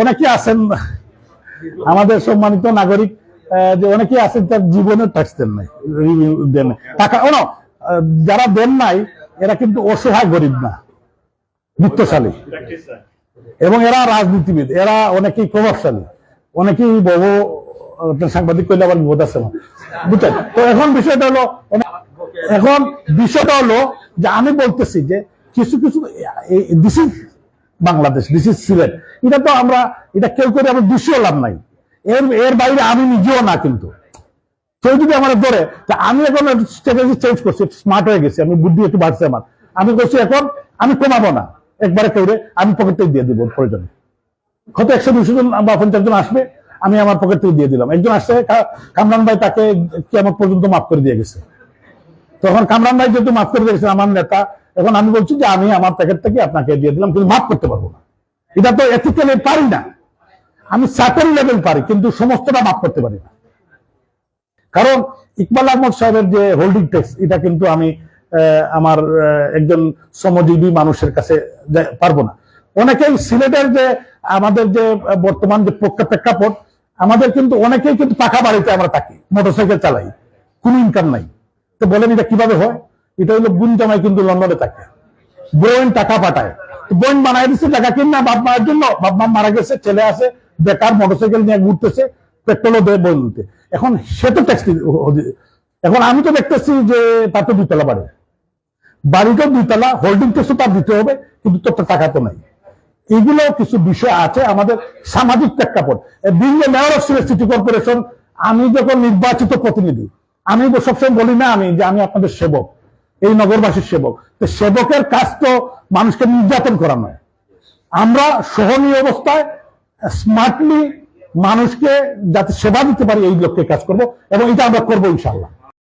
অনেকে আছেন, আমাদের সম্মানিত নাগরিক যে অনেকে আছেন তার জীবনের ট্যাক্স দেন নাই দেন। টাকা, ও যারা দেন নাই, এরা কিন্তু অসহায় গরিব না, বিত্তশালী। এবং এরা রাজনীতিবিদ, এরা অনেকেই প্রভাবশালী, অনেকেই বহু সাংবাদিক করলে আবার বিপদ আছে না বুঝছেন? তো এখন বিষয়টা হলো, এখন বিষয়টা হলো যে আমি বলতেছি যে কিছু কিছু this is Bangladesh this is Sylhet এটা তো আমরা, এটা কেউ করে আমার দৃশ্যও লাভ নাই। এর এর বাইরে আমি নিজেও না কিন্তু। কেউ যদি আমার ধরে আমি এখন স্ট্র্যাটেজি চেঞ্জ করছি স্মার্ট হয়ে গেছি আমি বুদ্ধি একটু বাড়ছে আমার। আমি করছি এখন আমি কমাবো না। একবারে কেউ আমি পকেট থেকে দিয়ে দিব প্রয়োজনে। হয়তো একশো দুশো জন বা পঞ্চাশ জন আসবে, আমি আমার পকেট থেকে দিয়ে দিলাম। একজন আসছে কামরান ভাই তাকে কেমন পর্যন্ত মাফ করে দিয়ে গেছে। তখন কামরান ভাই যেহেতু মাফ করে দিয়েছেন আমার নেতা এখন আমি বলছি যে আমি আমার প্যাকেট থেকে আপনাকে দিয়ে দিলাম, কিন্তু মাফ করতে পারব না। এটা তো এথিক্যালি পারি না। আমি সার্টেন লেভেল পারি, কিন্তু সমস্তটা মাফ করতে পারি না। কারণ ইকবাল আহমদ সাহেবের যে হোল্ডিং ট্যাক্স এটা কিন্তু আমি আমার একজন শ্রমজীবী মানুষের কাছে পারব না। অনেকেই সিলেটের যে, আমাদের যে, বর্তমান যে প্রেক্ষা- প্রেক্ষাপট, আমাদের কিন্তু অনেকেই কিন্তু পাকা বাড়িতে আমরা থাকি, মোটরসাইকেল চালাই, কোনো ইনকাম নাই। তো বলেন এটা কীভাবে হয়? এটা হলো গুণ জামাই কিন্তু লন্ডনে থাকে। বোন টাকা পাঠায়। বোন বানাই দিচ্ছে টাকা কিনা বাপ মায়ের জন্য। বাপ মা মারা গেছে, ছেলে আছে, বেকার মোটরসাইকেল নিয়ে ঘুরতেছে পেট্রোলও দেয় বোন দিতে। এখন সে তো ট্যাক্স এখন আমি তো দেখতেছি যে তার তো দুতলা বাড়ি। বাড়িটাও দুতলা হোল্ডিং ট্যাক্সও তার দিতে হবে, কিন্তু তো টাকা তো নাই। এগুলো কিছু বিষয় আছে আমাদের সামাজিক প্রেক্ষাপট। Being mayor of city corporation আমি যখন নির্বাচিত প্রতিনিধি, আমি সবসময় বলি না আমি যে আমি আপনাদের সেবক। এই নগরবাসীর সেবক। তো সেবকের কাজ তো মানুষকে নির্যাতন করা নয়। আমরা সহনীয় অবস্থায় স্মার্টলি মানুষকে যাতে সেবা দিতে পারি, এই লক্ষ্যে কাজ করব এবং এটা আমরা করব ইনশাল্লাহ